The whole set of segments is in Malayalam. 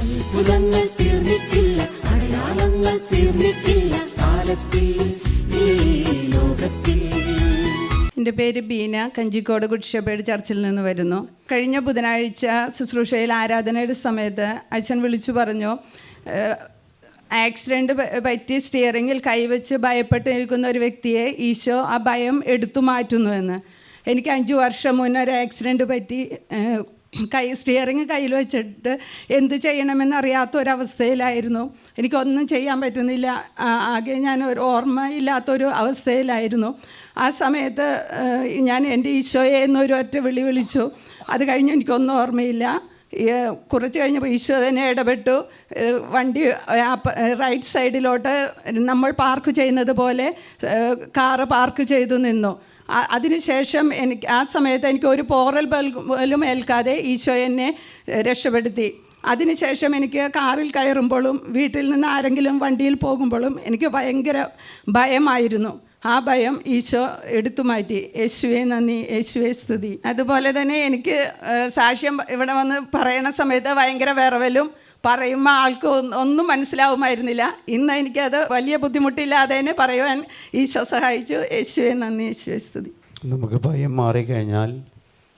അത്ഭുതങ്ങൾ തീർന്നിട്ടില്ല അടയാളങ്ങൾ തീർന്നിട്ടില്ല കാലത്തിൽ എന്റെ പേര് ബീന കഞ്ചിക്കോട് ഗുഡ് ചർച്ചിൽ നിന്ന് വരുന്നു. കഴിഞ്ഞ ബുധനാഴ്ച ശുശ്രൂഷയിൽ ആരാധനയുടെ സമയത്ത് അച്ഛൻ വിളിച്ചു പറഞ്ഞു "ഏഹ്, ആക്സിഡന്റ് പറ്റി സ്റ്റിയറിങ്ങിൽ കൈവച്ച് ഭയപ്പെട്ട് നിൽക്കുന്ന ഒരു വ്യക്തിയെ ഈശോ ആ ഭയം എടുത്തു മാറ്റുന്നു എന്ന്. എനിക്ക് അഞ്ച് വർഷം മുന്നേ ഒരു ആക്സിഡന്റ് പറ്റി കൈ സ്റ്റിയറിങ് കയ്യിൽ വെച്ചിട്ട് എന്ത് ചെയ്യണമെന്ന് ചെയ്യണമെന്നറിയാത്ത ഒരവസ്ഥയിലായിരുന്നു എനിക്കൊന്നും ചെയ്യാൻ പറ്റുന്നില്ല. ആകെ ഞാൻ ഒരു ഓർമ്മയില്ലാത്തൊരു അവസ്ഥയിലായിരുന്നു. ആ സമയത്ത് ഞാൻ എന്റെ ഈശോയെ എന്നൊരു ഒറ്റ വിളി വിളിച്ചു. അത് കഴിഞ്ഞ് എനിക്കൊന്നും ഓർമ്മയില്ല. കുറച്ച് കഴിഞ്ഞപ്പോൾ ഈശോ തന്നെ ഇടപെട്ടു. വണ്ടി റൈറ്റ് സൈഡിലോട്ട് നമ്മൾ പാർക്ക് ചെയ്യുന്നത് പോലെ കാറ് പാർക്ക് ചെയ്തു നിന്നു. അതിനുശേഷം എനിക്ക് ആ സമയത്ത് എനിക്ക് ഒരു പോറൽ പോലും ഏൽക്കാതെ ഈശോ എന്നെ രക്ഷപ്പെടുത്തി. അതിനുശേഷം എനിക്ക് കാറിൽ കയറുമ്പോഴും വീട്ടിൽ നിന്ന് ആരെങ്കിലും വണ്ടിയിൽ പോകുമ്പോഴും എനിക്ക് ഭയങ്കര ഭയമായിരുന്നു. ആ ഭയം ഈശോ എടുത്തു മാറ്റി. യേശുവെ നന്ദി. യേശുവെ സ്തുതി. അതുപോലെ തന്നെ എനിക്ക് സാക്ഷ്യം ഇവിടെ വന്ന് പറയണ സമയത്ത് ഭയങ്കര വിറവലും പറയുമ്പോൾ ആൾക്ക് ഒന്നും- മനസ്സിലാവുമായിരുന്നില്ല. ഇന്ന് എനിക്കത് വലിയ ബുദ്ധിമുട്ടില്ലാതെ തന്നെ പറയുവാൻ ഈശോ സഹായിച്ചു. യേശുവെ നന്ദി യേശുവെ സ്തുതി. നമുക്ക് ഭയം മാറിക്കഴിഞ്ഞാൽ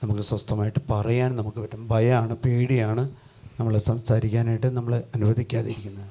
നമുക്ക് സ്വസ്ഥമായിട്ട് പറയാൻ നമുക്ക് പറ്റും. ഭയമാണ് പേടിയാണ് നമ്മൾ സംസാരിക്കാനായിട്ട് നമ്മൾ അനുവദിക്കാതിരിക്കുന്നത്.